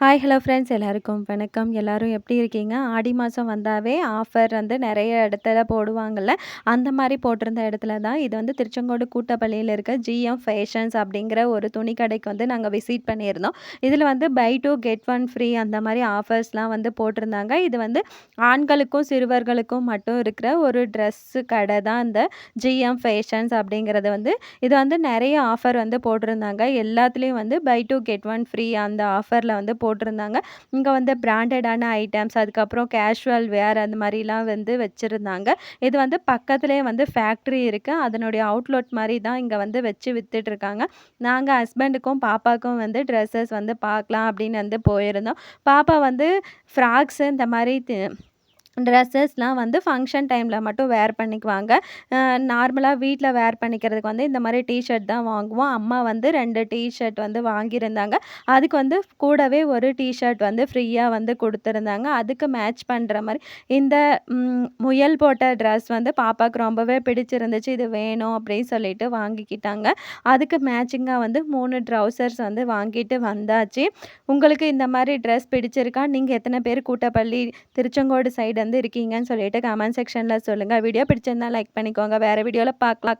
Hi hello friends எல்லாருக்கும் வணக்கம். எல்லாரும் எப்படி இருக்கீங்க? ஆடி மாதம் வந்தாவே ஆஃபர் வந்து நிறைய இடத்துல போடுவாங்கள்ல அந்த மாதிரி போட்டிருந்த இடத்துல தான் இது வந்து திருச்செங்கோடு கூட்டப்பள்ளியில் இருக்க ஜிஎம் ஃபேஷன்ஸ் அப்படிங்கிற ஒரு துணி கடைக்கு வந்து நாங்கள் விசிட் பண்ணியிருந்தோம். இதில் வந்து buy two get one free அந்த மாதிரி ஆஃபர்ஸ்லாம் வந்து போட்டிருந்தாங்க. இது வந்து ஆண்களுக்கும் சிறுவர்களுக்கும் மட்டும் இருக்கிற ஒரு ட்ரெஸ்ஸு கடை தான் இந்த ஜிஎம் ஃபேஷன்ஸ் அப்படிங்கிறது வந்து. இது வந்து நிறைய ஆஃபர் வந்து போட்டிருந்தாங்க. எல்லாத்துலேயும் வந்து buy two get one free அந்த ஆஃபரில் வந்து போ போட்டிருந்தாங்க. இங்கே வந்து பிராண்டடான ஐட்டம்ஸ் அதுக்கப்புறம் கேஷுவல் வேர் அந்த மாதிரிலாம் வந்து வச்சுருந்தாங்க. இது வந்து பக்கத்துலேயே வந்து ஃபேக்ட்ரி இருக்குது அதனுடைய அவுட்லெட் மாதிரி தான் இங்கே வந்து வச்சு விற்றுட்ருக்காங்க நாங்கள் ஹஸ்பண்டுக்கும் பாப்பாவுக்கும் வந்து ட்ரெஸ்ஸஸ் வந்து பார்க்கலாம் அப்படின்னு வந்து போயிருந்தோம். பாப்பா வந்து ஃப்ராக்ஸு இந்த மாதிரி ட்ரெஸ்ஸஸ்லாம் வந்து ஃபங்க்ஷன் டைமில் மட்டும் வேர் பண்ணிக்குவாங்க. நார்மலாக வீட்டில் வேர் பண்ணிக்கிறதுக்கு வந்து இந்த மாதிரி டிஷர்ட் தான் வாங்குவோம். அம்மா வந்து ரெண்டு டிஷர்ட் வந்து வாங்கியிருந்தாங்க. அதுக்கு வந்து கூடவே ஒரு டிஷர்ட் வந்து ஃப்ரீயாக வந்து கொடுத்துருந்தாங்க. அதுக்கு மேட்ச் பண்ணுற மாதிரி இந்த முயல் போட்ட ட்ரெஸ் வந்து பாப்பாவுக்கு ரொம்பவே பிடிச்சிருந்துச்சு. இது வேணும் அப்படின்னு சொல்லிட்டு வாங்கிக்கிட்டாங்க. அதுக்கு மேட்சிங்காக வந்து மூணு ட்ரௌசர்ஸ் வந்து வாங்கிட்டு வந்தாச்சு. உங்களுக்கு இந்த மாதிரி ட்ரெஸ் பிடிச்சிருக்கா? நீங்கள் எத்தனை பேர் கூட்டப்பள்ளி திருச்செங்கோடு சைடு வந்து இருக்கீங்கன்னு சொல்லிட்டு கமெண்ட் செக்ஷனில் சொல்லுங்கள் வீடியோ பிடிச்சிருந்தா லைக் பண்ணிக்கோங்க. வேறு வீடியோவில் பார்க்கலாம்